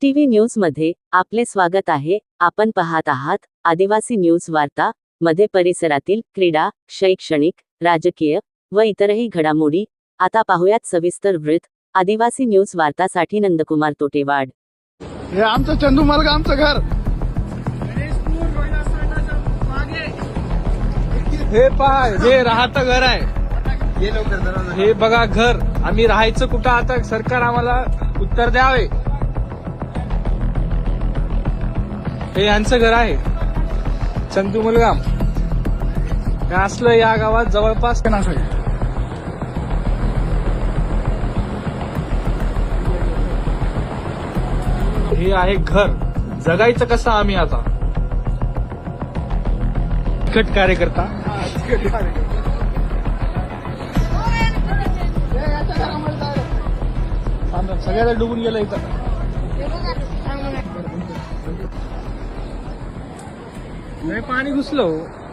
TV न्यूजमध्ये आपले स्वागत आहे. आपण पाहत आहात आदिवासी न्यूज वार्ता मध्ये परिसरातील क्रीडा शैक्षणिक राजकीय व इतरही घडामोडी. आता पाहुयात सविस्तर वृत्त. आदिवासी न्यूज वार्तासाठी नंदकुमार तोटेवाड. हे आमचं चंदू मार्ग आमचं घर. हे पहा हे राहतं घर आहे. हे बघा घर. आम्ही राहायचं कुठं? आता सरकार आम्हाला उत्तर द्यावे. हे यांचं घर आहे. चंदू मुलगाम. असलं या गावात जवळपास हे आहे घर. जगायचं कसं आम्ही आता? कट कार्यकर्ता. सगळ्याला डुबून गेलं इथं. नाही पाणी घुसलं हो.